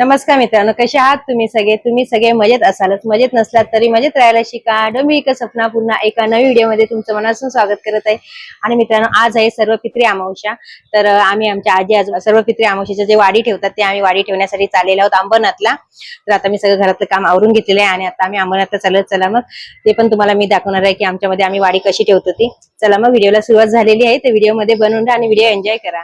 नमस्कार मित्रांनो कसे आहात तुम्ही सगळे? तुम्ही सगळे मजेत असालच. मजेत नसलात तरी मजेत राहायला शिका. डोंबी एक सपना पुन्हा एका नवी व्हिडिओमध्ये तुमचं मनासून स्वागत करत आहे. आणि मित्रांनो आज आहे सर्व पित्री अमावश्या तर आम्ही आमच्या आजी आजोबा सर्व पित्री अमावश्याचे जे वाडी ठेवतात ते आम्ही वाडी ठेवण्यासाठी चाललेलो आहोत अंबरनाथला. तर आता मी सगळं घरातलं काम आवरून घेतलेलं आहे आणि आता आम्ही अंबरनाथला चालत चला मग ते पण तुम्हाला मी दाखवणार आहे की आमच्यामध्ये आम्ही वाडी कशी ठेवतो ती. चला मग व्हिडिओला सुरुवात झालेली आहे. तर व्हिडिओमध्ये बनवून राहा आणि व्हिडिओ एन्जॉय करा.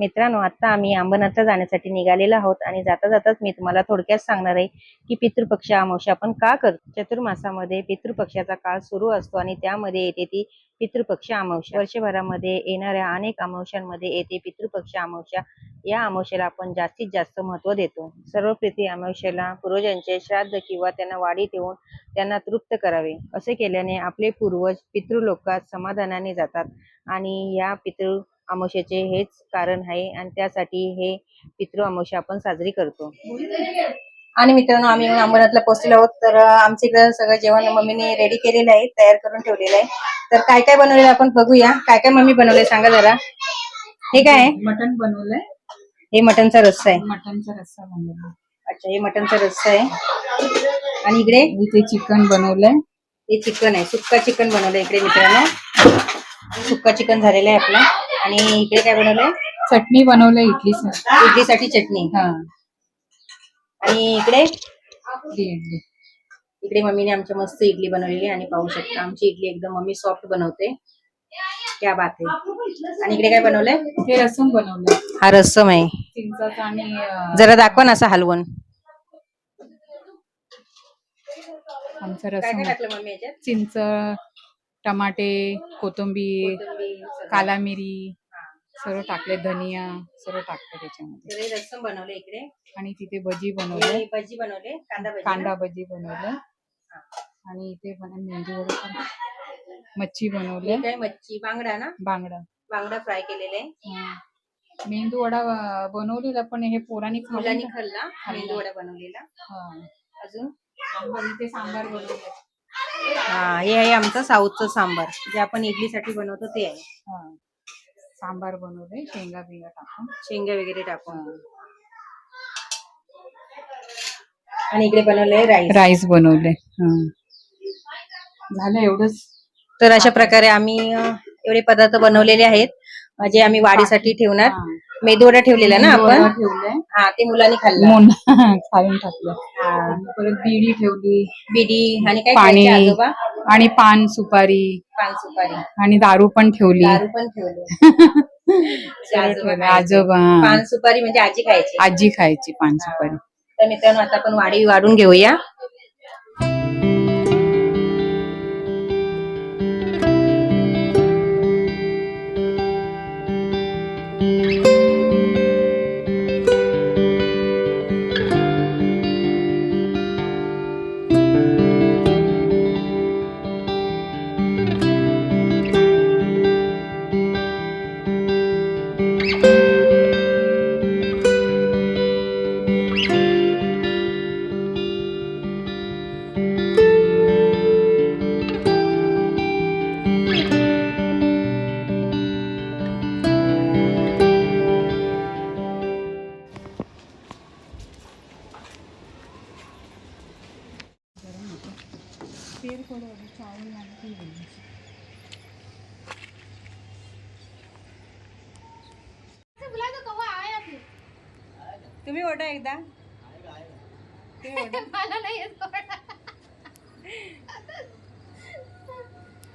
मित्रांनो आता आम्ही अंबरनाथला जाण्यासाठी निघालेलो आहोत आणि जाता जाताच मी तुम्हाला थोडक्यात सांगणार आहे की पितृपक्ष अमावस्या आपण का करतो? चतुर्मासामध्ये पितृपक्षाचा काळ सुरू असतो आणि त्यामध्ये येते ती पितृपक्ष अमावस्या. वर्षभरामध्ये येणाऱ्या अनेक अमावश्यांमध्ये येते पितृपक्ष अमावस्या. या अमावस्याला आपण जास्तीत जास्त महत्त्व देतो. सर्व प्रीती अमावस्याला पूर्वजांचे श्राद्ध किंवा त्यांना वाढी ठेवून त्यांना तृप्त करावे. असे केल्याने आपले पूर्वज पितृलोकात समाधानाने जातात आणि या पितृ अमावस्याचे हेच कारण आहे आणि त्यासाठी हे पितृ अमावस्या आपण साजरी करतो. आणि मित्रांनो आम्ही येऊन अंबरनाथला पोहोचलेलो आहोत. तर आमच्या इकडे सगळं जेवण मम्मीने रेडी केलेलं आहे तयार करून ठेवलेलं आहे. तर काय काय बनवलेलं आपण बघूया. काय काय मम्मी बनवलंय सांगा जरा. हे काय आहे? मटन बनवलंय. हे मटनचा रस्सा आहे. मटनचा रस्सा बनवलाय अच्छा हे मटनचा रस्सा आहे. आणि इकडे? इथे चिकन बनवलंय. हे चिकन आहे. सुक्का चिकन बनवलंय इकडे मित्रांनो. सुक्का चिकन झालेलं आहे आपलं. आणि इकडे काय बनवलंय? चटणी बनवलंय इडलीसाठी इडलीसाठी चटणी. हा. आणि इकडे? इडली इडली. इकडे मम्मीने आमच्या मस्त इडली बनवलेली आणि पाहू शकता आमची इडली एकदम मम्मी सॉफ्ट बनवते. क्या बात आहे. आणि इकडे काय बनवलंय? हे रसम बनवलंय. हा रस्सम आहे. आणि जरा दाखवा ना असं हलवून. आमचा रसम काय टाकलं मम्मी याच्यात? चिंच टमाटे कोथिंबीर काला मिरी सर्व टाकले धनिया सर्व टाकलं त्याच्यामध्ये. रस्सम बनवले इकडे. आणि तिथे भजी बनवले. भजी बनवले कांदा भजी कांदा भजी बनवलं. आणि इथे पण मेंदू वडे पण मच्छी बनवले. काय मच्छी? बांगडा ना? बांगडा. बांगडा फ्राय केलेले. आहे. मेंदू वडा बनवलेला पण हे पोरांनी खाल्ला. मेंदू वडा बनवलेला. अजून? इथे सांबार बनवले. हा हे आहे आमचं साऊथचं सांबार. जे आपण इडलीसाठी बनवतो ते आहे. हा. सांबार बनवले शेंगा बिंगा टाकून. शेंगा वगैरे टाकून. आणि इकडे बनवलंय राईस राईस बनवले झालं एवढंच? तर अशा प्रकारे आम्ही अं, एवढे पदार्थ बनवलेले आहेत अं, जे आम्ही वाढीसाठी ठेवणार. हा. मेदूवडा ठेवलेला ना आपण? ठेवलंय. हा ते मुलांनी खाल्लं. मोन खालून टाकलं. हा. परत बिडी ठेवली. बिडी आणि काय पाणी खायचे आजोबा? आणि पान सुपारी. पान सुपारी. आणि दारू पण ठेवली. दारू पण ठेवले. आजोबा ठेवलं. खायचे. आजोबा. हा. पान सुपारी म्हणजे आजी खायची. आजी खायची पान सुपारी. तर मित्रांनो आता आपण वाढी वाढून घेऊया. तुम्ही ओढा एकदा तुम्ही ओढा. मला नाही येत.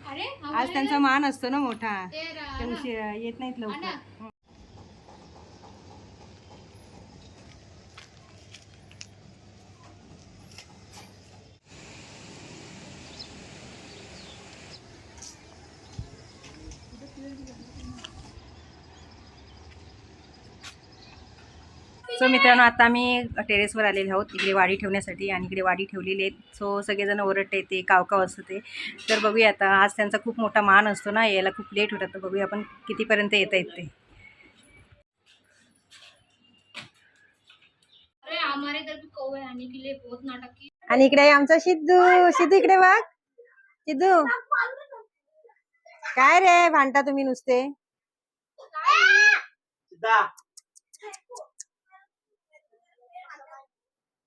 अरे आज त्यांचा मान असतो ना मोठा ते रा- ते उशी- येत नाहीत लवकर सो मित्रांनो आता आम्ही टेरेसवर आलेले आहोत इकडे वाडी ठेवण्यासाठी आणि इकडे वाडी ठेवलेली आहेत. सो सगळेजण ओरडते ते कावकाव असतं ते. तर बघूया आता आज त्यांचा खूप मोठा मान असतो ना यायला खूप लेट होतात. तर बघूया आपण कितीपर्यंत येता येत ते. अरे हमारे इधर भी कौवे आने के लिए बहुत नाटक. की आणि इकडे आहे आमचा सिद्धू. सिद्धू इकडे बघ. सिद्धू. काय रे भांडता तुम्ही नुसते?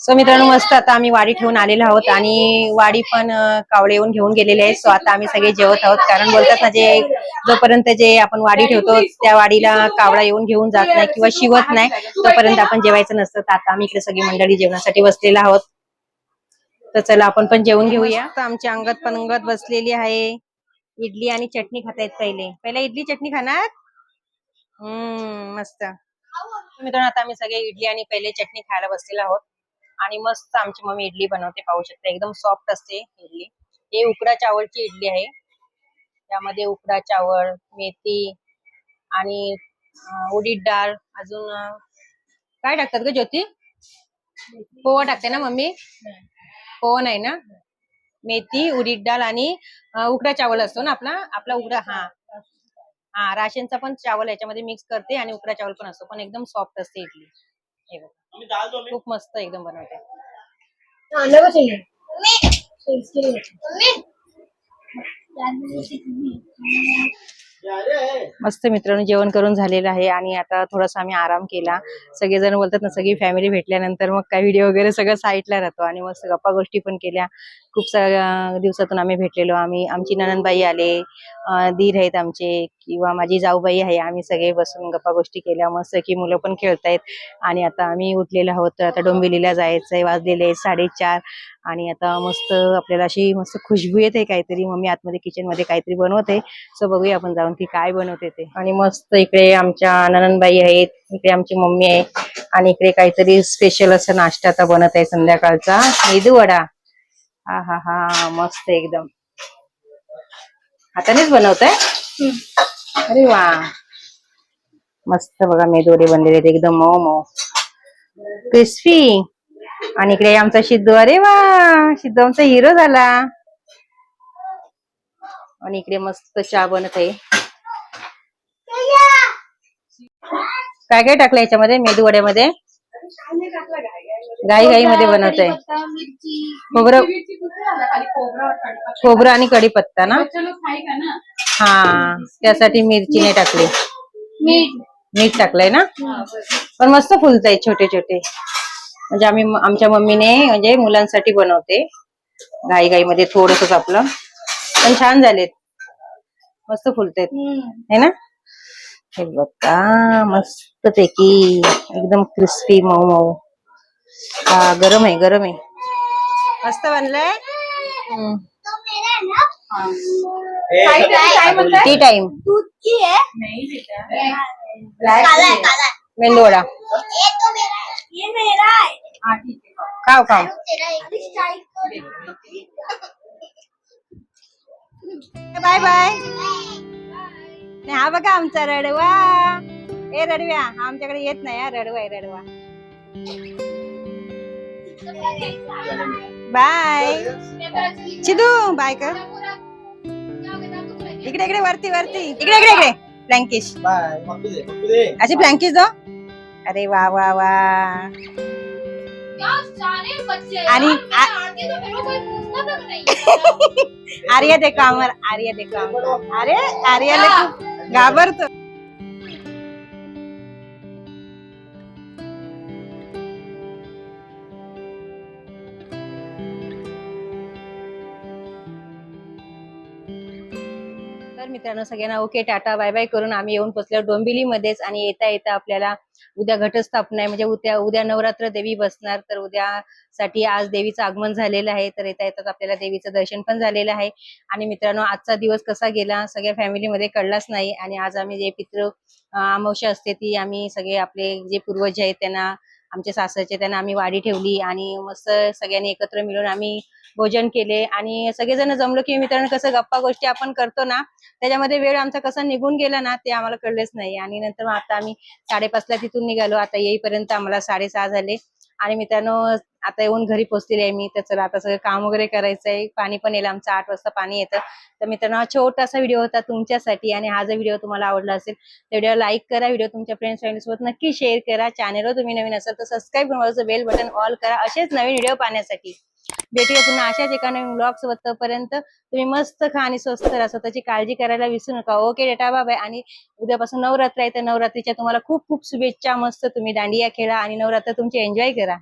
सो मित्रांनो मस्त आता आम्ही वाडी ठेवून आलेलो आहोत आणि वाडी पण कावळे येऊन घेऊन गेलेले आहेत. सो आता आम्ही सगळे जेवत आहोत. कारण बोलतात ना जे जोपर्यंत जे आपण वाडी ठेवतो त्या वाडीला कावळा येऊन घेऊन जात नाही किंवा शिवत नाही तोपर्यंत आपण जेवायचं नसतं. तर आता आम्ही इकडे सगळी मंडळी जेवणासाठी बसलेलो आहोत. तर चला आपण पण जेवून घेऊया. तर आमच्या अंगत पंगत बसलेली आहे. इडली आणि चटणी खातायत पहिले. पहिला इडली चटणी खाणार? हम्म मस्त. मित्रांनो आता आम्ही सगळे इडली आणि पहिले चटणी खायला बसलेलो आहोत. आणि मस्त आमची मम्मी इडली बनवते पाहू शकता. एकदम सॉफ्ट असते इडली. हे उकडा चावलची इडली आहे. त्यामध्ये उकडा चावल मेथी आणि उडीद डाळ अजून काय टाकतात ग ज्योती? पोहा टाकते ना मम्मी? पोवा नाही ना? मेथी उडीद डाळ आणि उकडा चावल असतो ना आपला? आपला उकडा हा. हा राशनचा पण चावल याच्यामध्ये मिक्स करते आणि उकडा चावल पण असतो. पण एकदम सॉफ्ट असते इडली. हे खूप मस्त एकदम बनवते मस्त मित्रांनो जेवण करून झालेलं आहे आणि आता थोडासा आम्ही आराम केला. सगळेजण बोलतात ना सगळी फॅमिली भेटल्यानंतर मग काय व्हिडिओ वगैरे सगळं साईडला राहतो आणि मस्त गप्पा गोष्टी पण केल्या. खूप साऱ्या दिवसातून आम्ही भेटलेलो. आम्ही आमची ननंदबाई आले दीर आहेत आमचे किंवा माझी जाऊबाई आहे. आम्ही सगळे बसून गप्पा गोष्टी केल्या. मस्त की मुलं पण खेळतायत. आणि आता आम्ही उठलेलो आहोत तर आता डोंबिवलीला जायचंय. वाजलेले आहे साडेचार. आणि आता मस्त आपल्याला अशी मस्त खुशबू येते काहीतरी. मम्मी आतमध्ये किचनमध्ये काहीतरी बनवते. सो बघूया आपण जाऊन ती काय बनवते ते. आणि मस्त इकडे आमच्या ननंदबाई आहेत. इकडे आमची मम्मी आहे. आणि इकडे काहीतरी स्पेशल असं नाश्ता आता बनत आहे संध्याकाळचा. मेदू वडा. हा हा हा मस्त एकदम. हातानेच बनवत आहे अरे वा. मस्त बघा मेदू वडे बनलेले एकदम मऊ मऊ. क्रिस्पी. आणि इकडे आमचा सिद्धू अरे वा सिद्धू आमचा हिरो झाला. आणि इकडे मस्त चहा बनत आहे काय काय टाकलं याच्यामध्ये मेदू वड्यामध्ये? घाई घाई मध्ये बनवत आहे खोबरं खोबरं आणि कढीपत्ता. ना? हा त्यासाठी मिरची नाही टाकली. मीठ. मीठ टाकलंय ना? पण मस्त फुलताय छोटे छोटे म्हणजे आम्ही आमच्या मम्मीने म्हणजे मुलांसाठी बनवते. घाई घाई मध्ये थोडस आपलं. पण छान झालेत. मस्त फुलतायत है ना? हे बघा मस्त पैकी एकदम क्रिस्पी मऊ मऊ हा गरम आहे गरम आहे. मस्त बनलंय? टी टाइम दूध की नहीं बेटा काला काला मेंदू वडा ये तो मेरा है ये मेरा है हाँ ठीक है खाओ। खाव खाव तेरा इंग्लिश टाइप बाय. बाय हा बघा आमचा रडवा. ए रडव्या. हा आमच्याकडे येत नाही रडवा आहे रडवा. बाय. चिदू बाय कर. इकडे इकडे वरती वरती. इकडे इकडे इकडे. दे दे. अशी फ्लँकिश दो. अरे वा वा वा. आणि आर्या देखो आम्हाला आर्या देखो आम्हाला. अरे आर्याला खूप घाबरतो. मित्रांनो सगळ्यांना ओके टाटा बाय बाय करून आम्ही येऊन पोचलो डोंबिवलीमध्येच आणि येता येता आपल्याला उद्या घटस्थापना आहे. म्हणजे उद्या उद्या नवरात्र देवी बसणार तर उद्या साठी आज देवीचं आगमन झालेलं आहे. तर येता येतात आपल्याला देवीचं दर्शन पण झालेलं आहे. आणि मित्रांनो आजचा दिवस कसा गेला सगळ्या फॅमिलीमध्ये कळलाच नाही. आणि आज आम्ही जे पितृ अं, अमावस्या असते ती आम्ही सगळे आपले जे पूर्वज आहेत त्यांना आमच्या सासरचे त्यांना आम्ही वाडी ठेवली आणि मस्त सगळ्यांनी एकत्र मिळून आम्ही भोजन केले. आणि सगळेजण जमलो की मित्रांनो कसं गप्पा गोष्टी आपण करतो ना त्याच्यामध्ये वेळ आमचा कसा निघून गेला ना ते आम्हाला कळलेच नाही. आणि नंतर मग आता आम्ही साडेपाचला तिथून निघालो. आता येईपर्यंत आम्हाला साडेसहा झाले. आणि मित्रांनो आता येऊन घरी पोचलेली आहे मी तर चला आता सगळं काम वगैरे करायचं आहे पाणी पण येईल आमचं आठ वाजता पाणी येतं. तर मित्रांनो हा छोटासा व्हिडिओ होता तुमच्यासाठी आणि हा जर व्हिडिओ तुम्हाला आवडला असेल तर व्हिडिओ लाईक करा व्हिडिओ तुमच्या फ्रेंड्स फॅमिली सोबत नक्की शेअर करा. चॅनलवर तुम्ही नवीन असाल तर सबस्क्राईब करून बेल बटन ऑल करा. असेच नवीन व्हिडिओ पाहण्यासाठी. भेटूया पुन्हा अशाच एका नवीन ब्लॉग सोबत. तोपर्यंत तुम्ही मस्त खा आणि स्वस्त राहा. स्वतःची काळजी करायला विसरू नका. ओके डेटा बाय आणि उद्यापासून नवरात्र आहे तर नवरात्रीच्या तुम्हाला खूप खूप शुभेच्छा. मस्त तुम्ही दांडिया खेळा आणि नवरात्र तुमची एन्जॉय करा.